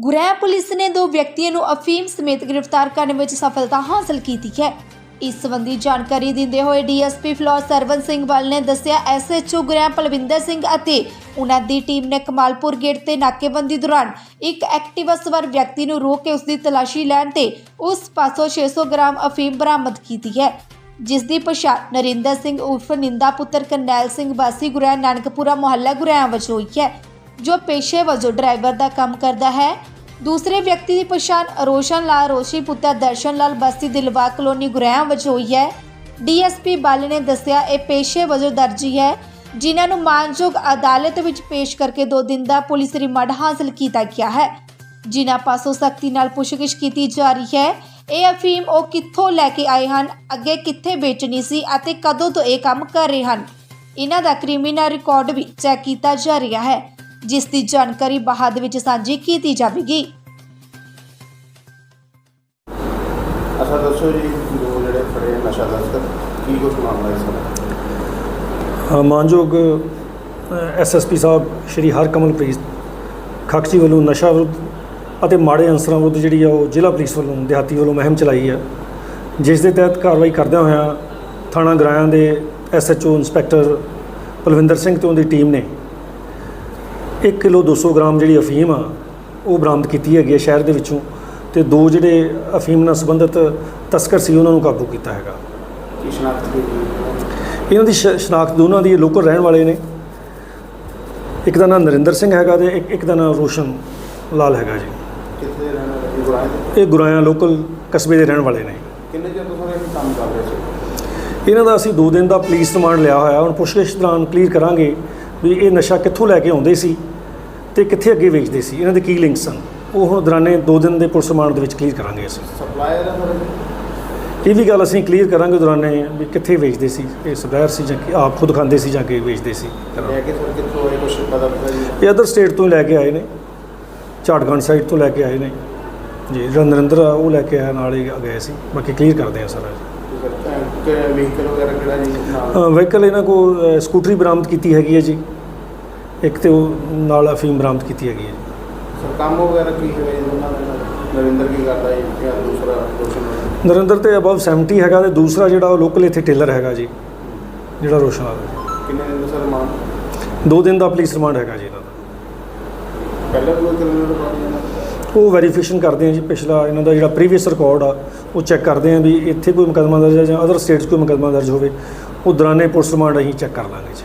ਗੁਰੇਆ police ਨੇ ਦੋ ਵਿਅਕਤੀਆਂ ਨੂੰ ਅਫੀਮ ਸਮੇਤ ਗ੍ਰਿਫਤਾਰ ਕਰਨ ਵਿੱਚ ਸਫਲਤਾ ਹਾਸਲ ਕੀਤੀ ਹੈ। ਇਸ ਸੰਬੰਧੀ ਜਾਣਕਾਰੀ ਦਿੰਦੇ ਹੋਏ ਡੀਐਸਪੀ ਫਲੋਰ ਸਰਵਨ ਸਿੰਘ ਵੱਲ ਨੇ ਦੱਸਿਆ, ਐਸਐਚਓ ਗੁਰੇਆ ਪਲਵਿੰਦਰ ਸਿੰਘ ਅਤੇ ਉਹਨਾਂ ਦੀ ਟੀਮ ਨੇ ਕਮਾਲਪੁਰ ਗੇਟ ਤੇ ਨਾਕੇਬੰਦੀ ਦੌਰਾਨ ਇੱਕ ਐਕਟਿਵਾ ਸਵਾਰ ਵਿਅਕਤੀ ਨੂੰ ਰੋਕ ਕੇ ਉਸ ਦੀ ਤਲਾਸ਼ੀ ਲੈਣ ਤੇ ਉਸ ਪਾਸੋਂ 600 ਗ੍ਰਾਮ ਅਫੀਮ ਬਰਾਮਦ ਕੀਤੀ ਹੈ। ਜਿਸ ਦੀ ਪਛਾਣ ਨਰਿੰਦਰ ਸਿੰਘ ਉਰਫ ਨਿੰਦਾ ਪੁੱਤਰ ਕਰਨੈਲ ਸਿੰਘ ਵਾਸੀ ਗੁਰੇਆ, ਨਾਨਕਪੁਰਾ ਮੁਹੱਲਾ ਗੁਰੇਆ ਵਜੋਂ ਹੋਈ ਹੈ, ਜੋ ਪੇਸ਼ੇ ਵਜੋਂ ਡਰਾਈਵਰ ਦਾ ਕੰਮ ਕਰਦਾ ਹੈ। ਦੂਸਰੇ ਵਿਅਕਤੀ ਦੀ ਪਛਾਣ ਰੋਸ਼ਨ ਲਾਲ ਰੋਸ਼ੀ ਪੁੱਤਰ ਦਰਸ਼ਨ ਲਾਲ ਬਸਤੀ ਦਿਲਵਾ ਕਲੋਨੀ ਗੁਰੇਆ ਵਜੋਂ ਹੋਈ ਹੈ। ਡੀਐਸਪੀ ਬਾਲ ਨੇ ਦੱਸਿਆ, ਇਹ ਪੇਸ਼ੇ ਵਜੋਂ ਦਰਜੀ ਹੈ ਜਿਨ੍ਹਾਂ ਨੂੰ ਮਾਨਯੋਗ ਅਦਾਲਤ ਵਿੱਚ ਪੇਸ਼ ਕਰਕੇ 2 ਦਿਨ ਦਾ ਪੁਲਿਸ ਰਿਮਾਂਡ ਹਾਸਲ ਕੀਤਾ ਗਿਆ ਹੈ। ਜਿਨ੍ਹਾਂ ਪਾਸੋਂ ਸਖਤੀ ਨਾਲ ਪੁੱਛਗਿੱਛ ਕੀਤੀ ਜਾ ਰਹੀ ਹੈ। ਇਹ ਅਫੀਮ ਉਹ ਕਿੱਥੋਂ ਲੈ ਕੇ ਆਏ ਹਨ, ਅੱਗੇ ਕਿੱਥੇ ਵੇਚਣੀ ਸੀ ਅਤੇ ਕਦੋਂ ਤੋਂ ਇਹ ਕੰਮ ਕਰ ਰਹੇ ਹਨ? ਇਹਨਾਂ ਦਾ ਕ੍ਰਿਮੀਨਲ ਰਿਕਾਰਡ ਵੀ ਚੈੱਕ ਕੀਤਾ ਜਾ ਰਿਹਾ ਹੈ। ਜਿਸ ਦੀ ਜਾਣਕਾਰੀ ਬਾਅਦ ਵਿੱਚ ਸਾਂਝੀ ਕੀਤੀ ਜਾਵੇਗੀ। ਅੱਛਾ ਦੱਸੋ ਜੀ ਦੋ ਜਿਹੜੇ ਫੜੇ ਨਸ਼ਾ ਤਸਕਰ ਕੀ ਕੁਛ ਮਾਮਲਾ ਇਸ ਦਾ? ਮਾਨਯੋਗ ਐਸਐਸਪੀ ਸਾਹਿਬ ਸ਼੍ਰੀ ਹਰਕਮਲਪ੍ਰੀਤ ਖਕਚੀ ਵੱਲੋਂ ਨਸ਼ਾ ਵਿਰੁੱਧ ਅਤੇ ਮਾੜੇ ਅਨਸਰਾਂ ਵਿਰੁੱਧ ਜਿਹੜੀ ਆ ਉਹ ਜ਼ਿਲ੍ਹਾ ਪੁਲਿਸ ਵੱਲੋਂ ਦਿਹਾਤੀ ਵੱਲੋਂ ਮੁਹਿੰਮ ਚਲਾਈ ਹੈ ਜਿਸ ਦੇ ਤਹਿਤ ਕਾਰਵਾਈ ਕਰਦਿਆਂ ਹੋਇਆਂ ਥਾਣਾ ਗਰਾਇਆਂ ਦੇ ਐਸਐਚਓ ਇੰਸਪੈਕਟਰ ਪਲਵਿੰਦਰ ਸਿੰਘ ਤੇ ਉਹਦੀ ਟੀਮ ਨੇ 1 ਕਿਲੋ 200 ਗ੍ਰਾਮ ਜਿਹੜੀ ਅਫੀਮ ਆ ਉਹ ਬਰਾਮਦ ਕੀਤੀ ਹੈਗੀ ਹੈ ਸ਼ਹਿਰ ਦੇ ਵਿੱਚੋਂ ਤੇ ਦੋ ਜਿਹੜੇ ਅਫੀਮ ਨਾਲ ਸੰਬੰਧਿਤ ਤਸਕਰ ਸੀ ਉਹਨਾਂ ਨੂੰ ਕਾਬੂ ਕੀਤਾ ਹੈਗਾ। ਕੀ ਸ਼ਨਾਖਤ ਦੀ ਇਹਨਾਂ ਦੀ ਸ਼ਨਾਖਤ ਦੋਨਾਂ ਦੀ ਲੋਕਲ ਰਹਿਣ ਵਾਲੇ ਨੇ। ਇੱਕ ਦਾ ਨਾਮ ਨਰਿੰਦਰ ਸਿੰਘ ਹੈਗਾ ਤੇ ਇੱਕ ਇੱਕ ਦਾ ਨਾਮ ਰੋਸ਼ਨ ਲਾਲ ਹੈਗਾ ਜੀ। ਦੇ ਦੇ? ਇਹ ਗੁਰਾਇਆ ਲੋਕਲ ਕਸਬੇ ਦੇ ਰਹਿਣ ਵਾਲੇ ਨੇ। ਕਿੰਨੇ ਚਿਰ ਤੋਂ ਇਹ ਕੰਮ ਕਰ ਰਹੇ ਸੀ? ਇਹਨਾਂ ਦਾ ਅਸੀਂ 2 ਦਿਨ ਦਾ ਪੁਲਿਸ ਰਿਮਾਂਡ ਲਿਆ ਹੋਇਆ ਹੁਣ ਪੁੱਛਗਿੱਛ ਦੌਰਾਨ ਕਲੀਅਰ ਕਰਾਂਗੇ ਵੀ ਇਹ ਨਸ਼ਾ ਕਿੱਥੋਂ ਲੈ ਕੇ ਆਉਂਦੇ ਸੀ। ਤੇ ਕਿੱਥੇ ਅੱਗੇ ਵੇਚਦੇ ਸੀ? ਇਹਨਾਂ ਦੇ ਕੀ ਲਿੰਕ ਸਨ ਉਹ ਹੁਣ ਦੌਰਾਨੇ 2 ਦਿਨ ਦੇ ਪੁਲਿਸ ਰਿਮਾਂਡ ਦੇ ਵਿੱਚ ਕਲੀਅਰ ਕਰਾਂਗੇ ਅਸੀਂ। ਸਪਲਾਇਰ ਇਹ ਵੀ ਗੱਲ ਅਸੀਂ ਕਲੀਅਰ ਕਰਾਂਗੇ ਦੌਰਾਨੇ ਵੀ ਕਿੱਥੇ ਵੇਚਦੇ ਸੀ? ਇਹ ਸਪਲਾਇਰ ਸੀ ਜਾਂ ਕਿ ਆਪ ਖੁਦ ਖਾਂਦੇ ਸੀ ਜਾਂ ਕਿ ਵੇਚਦੇ ਸੀ? ਲੈ ਕੇ ਸਰ ਕਿੱਥੋਂ ਆਏ? ਕੁਛ ਪਤਾ ਪਤਾ ਜੀ? ਇਹ ਅਦਰ ਸਟੇਟ ਤੋਂ ਲੈ ਕੇ ਆਏ ਨੇ। ਝਾੜਖੰਡ ਸਾਈਡ ਤੋਂ ਲੈ ਕੇ ਆਏ ਨੇ। ਜੀ ਜਿਹੜਾ ਨਰਿੰਦਰ ਆ ਉਹ ਲੈ ਕੇ ਆਇਆ ਨਾਲ ਹੀ ਗਏ ਸੀ। ਬਾਕੀ ਕਲੀਅਰ ਕਰਦੇ ਆ ਸਾਰਾ। ਵਹੀਕਲ ਵਗੈਰਾ ਕਿਹੜਾ ਜੀ? ਨਾਲ ਵਹੀਕਲ ਇਹਨਾਂ ਕੋਲ ਅ, ਸਕੂਟਰੀ ਬਰਾਮਦ ਕੀਤੀ ਹੈਗੀ ਹੈ ਜੀ। ਇੱਕ ਤੇ ਉਹ ਨਾਲ ਅਫੀਮ ਬਰਾਮਦ ਕੀਤੀ ਹੈਗੀ ਹੈ। ਸਰ ਕੰਮ ਵਗੈਰਾ ਕੀ ਹੋਇਆ ਜੀ ਦੇ ਨਰਿੰਦਰ ਕੀ ਕਰਦਾ ਜੀ ਜਾਂ ਦੂਸਰਾ ਰੋਸ਼ਨ ਵਾਲਾ? ਨਰਿੰਦਰ ਤੇ ਅਬਵ 70 ਹੈਗਾ ਤੇ ਦੂਸਰਾ ਜਿਹੜਾ ਉਹ ਲੋਕਲ ਇੱਥੇ ਟੇਲਰ ਹੈਗਾ ਜੀ ਜਿਹੜਾ ਰੋਸ਼ਨ ਵਾਲਾ। ਕਿੰਨੇ ਦਿਨ ਦਾ ਸਰ ਮਾਨ ਦੋ ਦਿਨ ਦਾ ਪੁਲਿਸ ਰਿਮਾਂਡ ਹੈਗਾ ਜੀ ਇਹਨਾਂ ਦਾ। ਪਹਿਲਾਂ ਕੋਈ ਕ੍ਰਿਮੀਨਲ ਰਿਕਾਰਡ ਇਹਨਾਂ ਦਾ? ਉਹ ਵੈਰੀਫਿਕੇਸ਼ਨ ਕਰਦੇ ਆ ਜੀ ਪਿਛਲਾ ਇਹਨਾਂ ਦਾ ਜਿਹੜਾ ਪ੍ਰੀਵੀਅਸ ਰਿਕਾਰਡ ਆ ਉਹ ਚੈੱਕ ਕਰਦੇ ਆ ਵੀ ਇੱਥੇ ਕੋਈ ਮੁਕੱਦਮਾ ਦਰਜ ਹੈ ਜਾਂ ਅਦਰ ਸਟੇਟਸ ਕੋਈ ਮੁਕੱਦਮਾ ਦਰਜ ਹੋਵੇ ਉਹ ਦੌਰਾਨੇ ਪੁਲਿਸ ਰਿਮਾਂਡ ਅਸੀਂ ਚੈੱਕ ਕਰ ਲਾਂਗੇ ਜੀ।